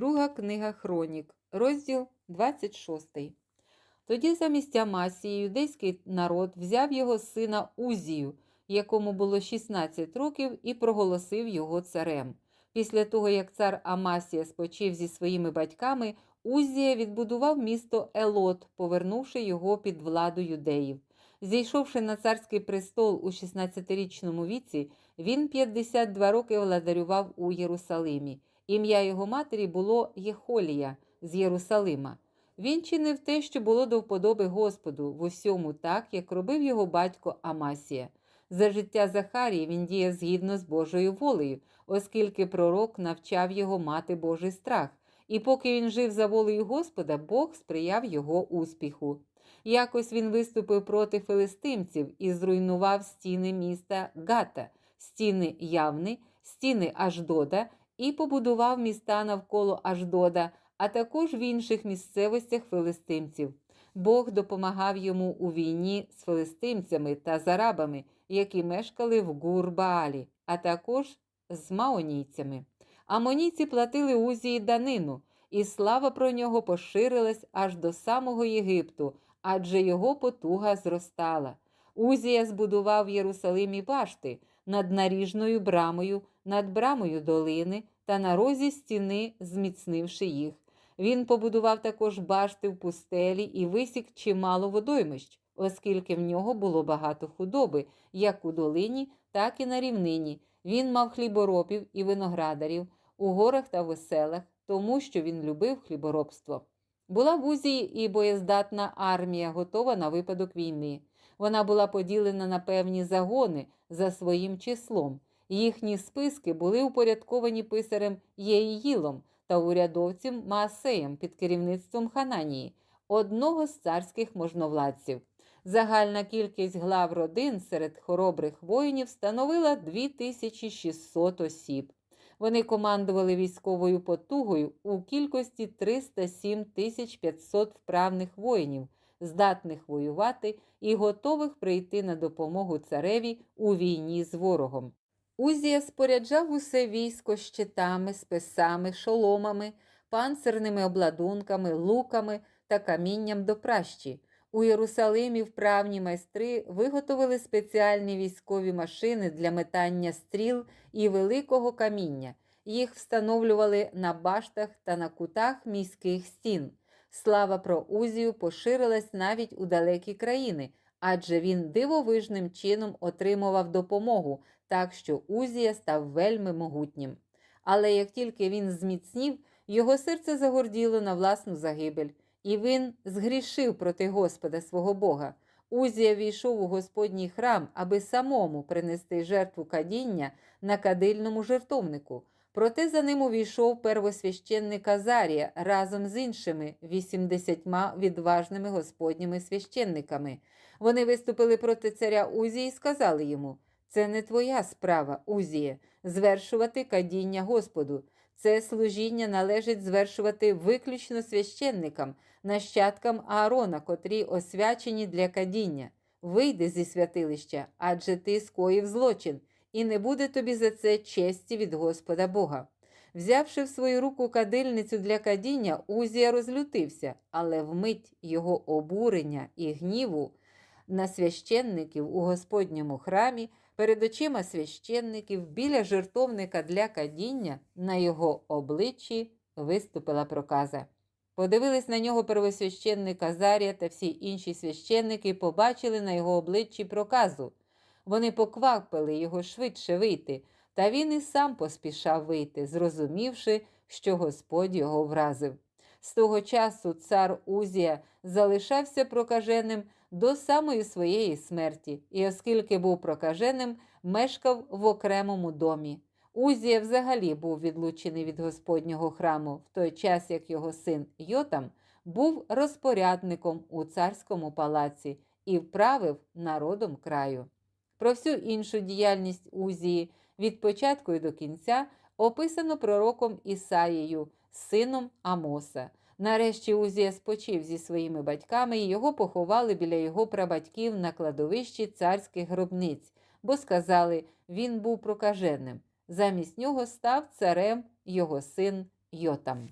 Друга книга Хронік, розділ 26. Тоді замість Амасії юдейський народ взяв його сина Узію, якому було 16 років, і проголосив його царем. Після того, як цар Амасія спочив зі своїми батьками, Узія відбудував місто Елот, повернувши його під владу юдеїв. Зійшовши на царський престол у 16-річному віці, він 52 роки владарював у Єрусалимі. Ім'я його матері було Єхолія з Єрусалима. Він чинив те, що було до вподоби Господу, в усьому так, як робив його батько Амасія. За життя Захарії він діяв згідно з Божою волею, оскільки пророк навчав його мати Божий страх. І поки він жив за волею Господа, Бог сприяв його успіху. Якось він виступив проти филистимців і зруйнував стіни міста Гата, стіни Явни, стіни Аждода і побудував міста навколо Аждода, а також в інших місцевостях филистимців. Бог допомагав йому у війні з филистимцями та з арабами, які мешкали в Гурбаалі, а також з маонійцями. Амонійці платили Узії данину, і слава про нього поширилась аж до самого Єгипту, адже його потуга зростала. Узія збудував в Єрусалимі башти над наріжною брамою, над брамою долини та на розі стіни, зміцнивши їх. Він побудував також башти в пустелі і висік чимало водоймищ, оскільки в нього було багато худоби, як у долині, так і на рівнині. Він мав хліборобів і виноградарів у горах та веселах, тому що він любив хліборобство. Була в Узії і боєздатна армія, готова на випадок війни. Вона була поділена на певні загони за своїм числом. Їхні списки були упорядковані писарем Єїїлом та урядовцем Маасеєм під керівництвом Хананії, одного з царських можновладців. Загальна кількість глав родин серед хоробрих воїнів становила 2600 осіб. Вони командували військовою потугою у кількості 307 500 вправних воїнів, здатних воювати і готових прийти на допомогу цареві у війні з ворогом. Узія споряджав усе військо щитами, списами, шоломами, панцирними обладунками, луками та камінням до пращі. У Єрусалимі вправні майстри виготовили спеціальні військові машини для метання стріл і великого каміння. Їх встановлювали на баштах та на кутах міських стін. Слава про Узію поширилась навіть у далекі країни, адже він дивовижним чином отримував допомогу, так що Узія став вельми могутнім. Але як тільки він зміцнів, його серце загорділо на власну загибель. І він згрішив проти Господа свого Бога. Узія війшов у Господній храм, аби самому принести жертву кадіння на кадильному жертовнику. Проте за ним увійшов первосвященник Азарія разом з іншими вісімдесятьма відважними господніми священниками. Вони виступили проти царя Узії і сказали йому: Це не твоя справа, Узіє, звершувати кадіння Господу. Це служіння належить звершувати виключно священникам, нащадкам Аарона, котрі освячені для кадіння. Вийди зі святилища, адже ти скоїв злочин, і не буде тобі за це честі від Господа Бога. Взявши в свою руку кадильницю для кадіння, Узія розлютився, але вмить його обурення і гніву на священників у Господньому храмі перед очима священників біля жертовника для кадіння на його обличчі виступила проказа. Подивились на нього первосвященник Азарія та всі інші священники побачили на його обличчі проказу. Вони поквапили його швидше вийти, та він і сам поспішав вийти, зрозумівши, що Господь його вразив. З того часу цар Узія залишався прокаженим до самої своєї смерті, і, оскільки був прокаженим, мешкав в окремому домі. Узія взагалі був відлучений від Господнього храму в той час, як його син Йотам був розпорядником у царському палаці і вправив народом краю. Про всю іншу діяльність Узії від початку і до кінця описано пророком Ісаєю, сином Амоса. Нарешті Узія спочив зі своїми батьками і його поховали біля його прабатьків на кладовищі царських гробниць, бо сказали, він був прокаженим. Замість нього став царем його син Йотам.